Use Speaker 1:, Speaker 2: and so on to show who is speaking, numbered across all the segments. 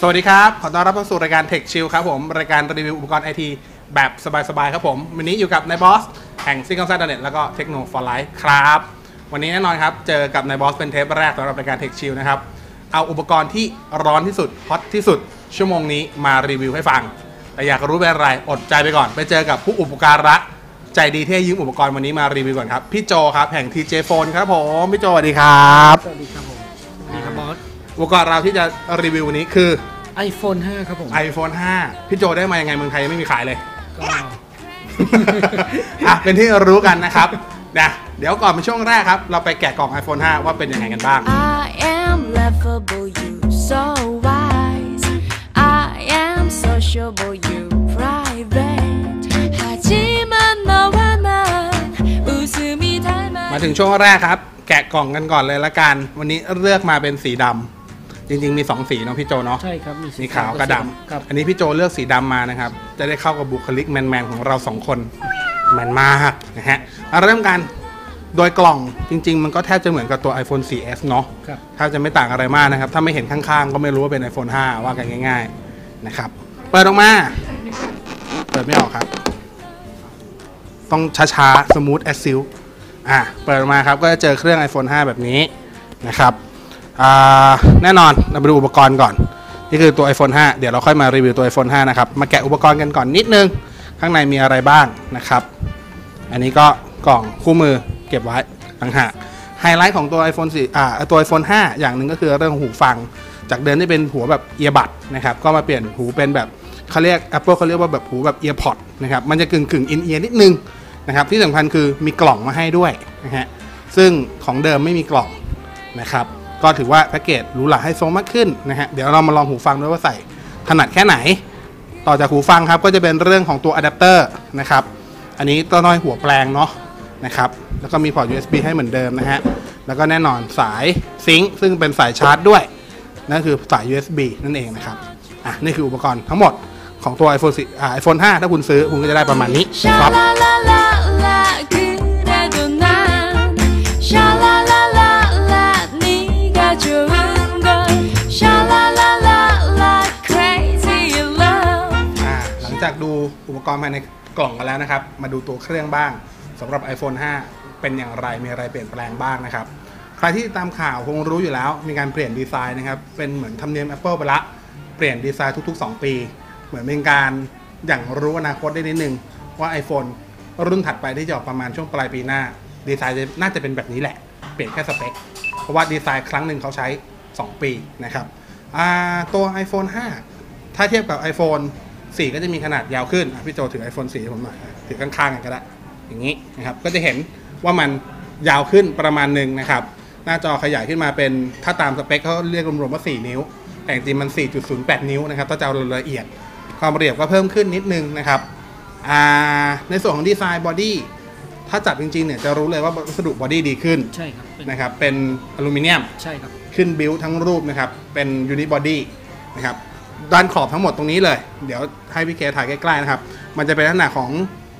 Speaker 1: สวัสดีครับ ขอต้อนรับเข้าสู่รายการ Tech Chill ครับผม รายการรีวิวอุปกรณ์ไอทีแบบสบาย ๆ ครับผม วันนี้อยู่กับนายบอส แห่งซิงเกิลไซด์เน็ตแล้วก็เทคโนโลยีครับ วันนี้แน่นอนครับ เจอกับนายบอสเป็นเทปแรกสำหรับรายการ Tech Chill นะครับ เอาอุปกรณ์ที่ร้อนที่สุดฮอตที่สุด ชั่วโมงนี้มารีวิวให้ฟัง แต่อยากรู้เป็นอะไรอดใจไปก่อน ไปเจอกับผู้อุปการะใจดีที่ให้ยืมอุปกรณ์วันนี้มารีวิวก่อนครับพี่โจครับแห่ง TJ Phone ครับผมพี่โจสวัสดีครับ
Speaker 2: สวัสดีครับ อส
Speaker 1: อุปกรณ์เราที่จะรีวิววันนี้คือ
Speaker 2: iPhone 5 ครับผม
Speaker 1: iPhone 5 พี่โจได้มายังไงเมืองไทยยังไม่มีขายเลย
Speaker 2: ก็
Speaker 1: อ่ะ เป็นที่รู้กันนะครับนะเดี๋ยวก่อนเป็นช่วงแรกครับ เราไปแกะกล่อง iPhone 5 ว่าเป็นยังไงกันบ้าง
Speaker 3: I am laughable, you so wise. I am sociable, you private. 하지만 너와 난 웃음이
Speaker 1: มา
Speaker 3: 닮아.
Speaker 1: ถึงช่วงแรกครับ แกะกล่องกันก่อนเลยละกัน วันนี้เลือกมาเป็นสีดำ จริง ๆ มี 2 สีเนาะพี่โจเนาะ
Speaker 2: ใช่ครับ มี
Speaker 1: สีขาวกับด
Speaker 2: ครับำ
Speaker 1: อันนี้พี่โจเลือกสีดำมานะครับ จะได้เข้ากับบุคลิกแมนๆของเราสองคน แมนมากนะฮะมาเริ่มกัน โดยกล่องจริง ๆ มันก็แทบจะเหมือนกับตัว iPhone 4S เนาะ
Speaker 2: ครับ
Speaker 1: ถ้าจะไม่ต่างอะไรมากนะครับ ถ้าไม่เห็นข้างๆ ก็ไม่รู้ว่าเป็น iPhone 5 ว่ากันง่าย ๆ นะครับ เปิดออกมา เปิดไม่ออกครับ ต้องช้าๆ smooth as silk อะ เปิดออกมาครับ ก็จะเจอเครื่อง iPhone 5 แบบนี้นะครับอ่า แน่นอนเราไปดูอุปกรณ์ก่อน นี่คือตัว iPhone 5 เดี๋ยวเราค่อยมารีวิวตัว iPhone 5 นะครับ มาแกะอุปกรณ์กันก่อนนิดนึง ข้างในมีอะไรบ้างนะครับ อันนี้ก็กล่องคู่มือเก็บไว้ต่างหากไฮไลท์ของตัว iPhone 4อ่าตัว iPhone 5 อย่างหนึ่งก็คือเรื่องของหูฟัง จากเดิมที่เป็นหัวแบบเอียบัดนะครับ ก็มาเปลี่ยนหูเป็นแบบเขาเรียก Apple เขาเรียกว่าแบบหูแบบเอียพอดนะครับ มันจะกึ่งกึ่งอินเอียนิดนึงนะครับ ที่สำคัญคือมีกล่องมาให้ด้วยนะฮะ ซึ่งของเดิมไม่มีกล่องนะครับ ก็ถือว่าแพ็กเกจหรูหราให้โซมากขึ้นนะฮะเดี๋ยวเรามาลองหูฟังด้วยว่าใส่ถนัดแค่ไหน ต่อจากหูฟังครับก็จะเป็นเรื่องของตัวอะแดปเตอร์นะครับอันนี้ตัวน้อยหัวแปลงเนาะนะครับแล้วก็มีพอร์ต USB ให้เหมือนเดิมนะฮะแล้วก็แน่นอนสายซิงค์ซึ่งเป็นสายชาร์จด้วย นั่นคือสาย USB นั่นเองนะครับอะนี่คืออุปกรณ์ทั้งหมดของตัว iPhone 4อ่า iPhone 5 ถ้าคุณซื้อ คุณก็จะได้ประมาณนี้ครับ อุปกรณ์ภายในกล่องกันแล้วนะครับ มาดูตัวเครื่องบ้างสำหรับ iPhone 5 เป็นอย่างไรมีอะไรเปลี่ยนแปลงบ้างนะครับ ใครที่ตามข่าวคงรู้อยู่แล้วมีการเปลี่ยนดีไซน์นะครับ เป็นเหมือนธรรมเนียม Apple ไปละเปลี่ยนดีไซน์ทุก ๆ 2 ปี เหมือนเป็นการอย่างรู้อนาคตได้นิดนึง ว่า iPhone รุ่นถัดไปที่จะออกประมาณช่วงปลายปีหน้า ดีไซน์น่าจะเป็นแบบนี้แหละ เปลี่ยนแค่สเปคเพราะว่าดีไซน์ครั้งหนึ่งเขาใช้ 2 ปีนะครับตัว iPhone 5 ถ้าเทียบกับ iPhone 4 ก็จะมีขนาดยาวขึ้นอะพี่โจถือ iPhone 4ให้ผมหน่อยถือข้างๆกันก็ได้อย่างนี้นะครับก็จะเห็นว่ามันยาวขึ้นประมาณหนึ่งนะครับ หน้าจอขยายขึ้นมาเป็นถ้าตามสเปคเขาเรียกรวมๆว่า 4 นิ้ว แต่จริงๆมัน 4.08 นิ้วนะครับถ้าจะเอาละเอียดความละเอียดก็เพิ่มขึ้นนิดนึงนะครับอ่าในส่วนของดีไซน์บอดี้ถ้าจับจริงๆเนี่ยจะรู้เลยว่าวัสดุบอดี้ดีขึ้น
Speaker 2: ใช่ครับเป็น
Speaker 1: นะครับเป็นอลูมิเนียม
Speaker 2: ใช่ครับ
Speaker 1: ขึ้นบิลทั้งรูปนะครับเป็นยูนิบอดี้นะครับ ด้านขอบทั้งหมดตรงนี้เลย เดี๋ยวให้พี่เคถ่ายใกล้ๆนะครับ มันจะเป็นลักษณะของ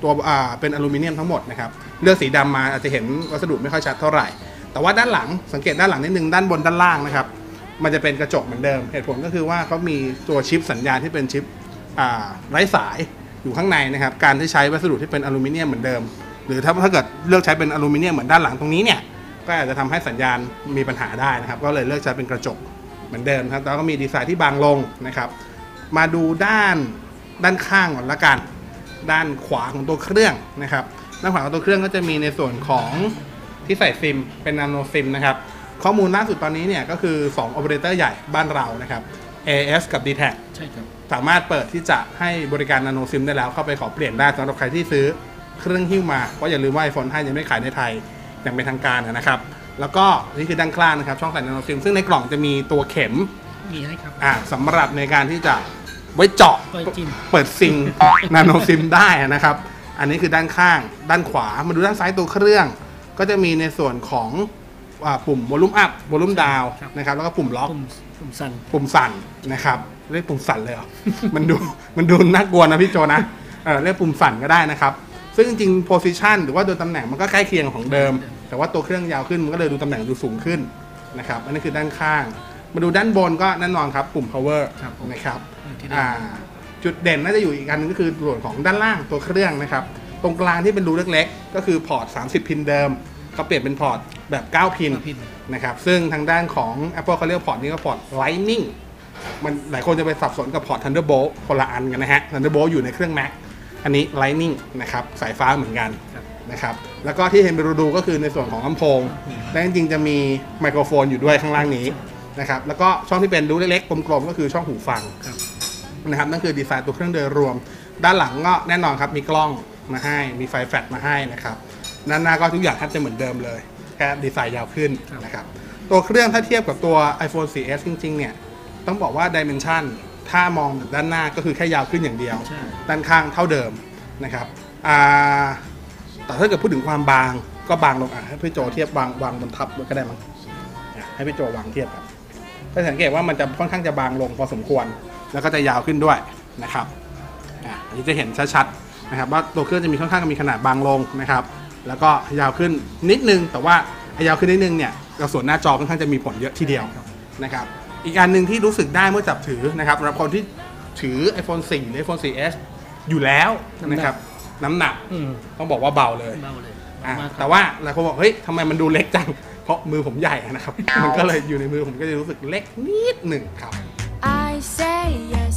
Speaker 1: ตัวอ่าเป็นอลูมิเนียมทั้งหมดนะครับ เลือกสีดำมาอาจจะเห็นวัสดุไม่ค่อยชัดเท่าไหร่ แต่ว่าด้านหลังสังเกตด้านหลังนิดนึงด้านบนด้านล่างนะครับ มันจะเป็นกระจกเหมือนเดิม เหตุผลก็คือว่าเขามีตัวชิปสัญญาณที่เป็นชิปอ่าไร้สายอยู่ข้างในนะครับ การที่ใช้วัสดุที่เป็นอลูมิเนียมเหมือนเดิม หรือถ้าถ้าเกิดเลือกใช้เป็นอลูมิเนียมเหมือนด้านหลังตรงนี้เนี่ย ก็อาจจะทำให้สัญญาณมีปัญหาได้นะครับ ก็เลยเลือกใช้เป็นกระจก เหมือนเดิมครับแล้วก็มีดีไซน์ที่บางลงนะครับ มาดูด้านด้านข้างก่อนละกัน ด้านขวาของตัวเครื่องนะครับด้านขวาของตัวเครื่องก็จะมีในส่วนของที่ใส่ซิม เป็นนาโนซิมนะครับ ข้อมูลล่าสุดตอนนี้เนี่ยก็คือ2 o p e r a t o r ใหญ่บ้านเรานะครับ AS กับ d t แท
Speaker 2: ใช่ครับ
Speaker 1: สามารถเปิดที่จะให้บริการนาโนซิมได้แล้วเข้าไปขอเปลี่ยนได้สำหรับใครที่ซื้อเครื่องหิ้วมาเพราะอย่าลืมว่า iPhone 5 ยังไม่ขายในไทยอย่างเป็นทางการนะครับ แล้วก็นี่คือด้านข้างนะครับช่องใส่นาโนซิมซึ่งในกล่องจะมีตัวเข็ม
Speaker 2: มีให้ครับ
Speaker 1: อ่าสำหรับในการที่จะไว้เจาะ
Speaker 2: ไว้จิ้ม
Speaker 1: เปิดซิงนาโนซิมได้นะครับ อันนี้คือด้านข้างด้านขวามาดูด้านซ้ายตัวเครื่อง ก็จะมีในส่วนของอ่าปุ่มวอลุ่มอัพวอลุ่มดาว
Speaker 2: ครับ
Speaker 1: นะครับแล้วก็ปุ่มล็อก
Speaker 2: ปุ่มปุ่มสั่น
Speaker 1: ปุ่มสั่นนะครับเรียกปุ่มสั่นเลยเหรอ มันดูมันดูน่ากลัวนะพี่โจนะเออเรียกปุ่มสั่นก็ได้นะครับ ซึ่งจริงๆ position หรือว่าโดยตำแหน่งมันก็ใกล้เคียงกับของเดิม แต่ว่าตัวเครื่องยาวขึ้นมันก็เลยดูตำแหน่งดูสูงขึ้นนะครับอันนี้คือด้านข้าง มาดูด้านบนก็แน่นอนครับปุ่ม power
Speaker 2: ครับผม
Speaker 1: นะครับ
Speaker 2: อยู่ที่เดิม
Speaker 1: อ่าจุดเด่นน่าจะอยู่อีกอันนึงก็คือส่วนของด้านล่างตัวเครื่องนะครับ ตรงกลางที่เป็นรูเล็กๆ ก็คือพอร์ต 30 พินเดิมเขาเปลี่ยนเป็นพอร์ตแบบ 9 พิน
Speaker 2: เก้าพิน
Speaker 1: นะครับซึ่งทางด้านของ Apple เขาเรียกพอร์ตนี้ก็พอร์ต Lightning มันหลายคนจะไปสับสนกับพอร์ต Thunderbolt คนละอันกันนะฮะ Thunderbolt อยู่ในเครื่อง Mac อันนี้ Lightning นะครับสายฟ้าเหมือนกัน
Speaker 2: ครับ
Speaker 1: นะครับ แล้วก็ที่เห็นไปดูๆก็คือในส่วนของลำโพง และจริงๆจะมีไมโครโฟนอยู่ด้วยข้างล่างนี้นะครับ แล้วก็ช่องที่เป็นรูเล็กๆกลมๆก็คือช่องหูฟัง
Speaker 2: ครับ
Speaker 1: นะครับนั่นคือดีไซน์ตัวเครื่องโดยรวม ด้านหลังก็แน่นอนครับมีกล้องมาให้ มีไฟแฟลชมาให้นะครับด้านหน้าก็ทุกอย่างแทบจะเหมือนเดิมเลยแค่ดีไซน์ยาวขึ้น
Speaker 2: ครับ
Speaker 1: นะครับตัวเครื่องถ้าเทียบกับตัว iPhone 4S จริง ๆ เนี่ย ต้องบอกว่า Dimension ถ้ามองด้านหน้าก็คือแค่ยาวขึ้นอย่างเดียว
Speaker 2: ใช่
Speaker 1: ด้านข้างเท่าเดิมนะครับอ่า แต่ถ้าเกิดพูดถึงความบางก็บางลงอะให้พี่โจเทียบวางวางบนทับก็ได้มั้งให้พี่โจวางเทียบครับก็สังเกตว่ามันจะค่อนข้างจะบางลงพอสมควร แล้วก็จะยาวขึ้นด้วยนะครับอันนี้จะเห็นชัดๆนะครับ ว่าตัวเครื่องจะมีค่อนข้างมีขนาดบางลงนะครับ แล้วก็ยาวขึ้นนิดนึง แต่ว่าไอ้ยาวขึ้นนิดนึงเนี่ยกับส่วนหน้าจอค่อนข้างจะมีผลเยอะทีเดียวนะครับ อีกอันหนึ่งที่รู้สึกได้เมื่อจับถือนะครับสำหรับคนที่ถือ iPhone 4 หรือ iPhone 4S อยู่แล้วนะครับ น้ำหนัก
Speaker 2: อืม
Speaker 1: ต้องบอกว่าเบาเลย
Speaker 2: เบาเลย
Speaker 1: อะ
Speaker 2: มากค
Speaker 1: แต่
Speaker 2: รับ
Speaker 1: ว่าหลายคนบอกเฮ้ยทำไมมันดูเล็กจัง เพราะมือผมใหญ่นะครับ มันก็เลยอยู่ในมือผมก็จะรู้สึกเล็กนิดหนึ่งครับ
Speaker 3: I say yes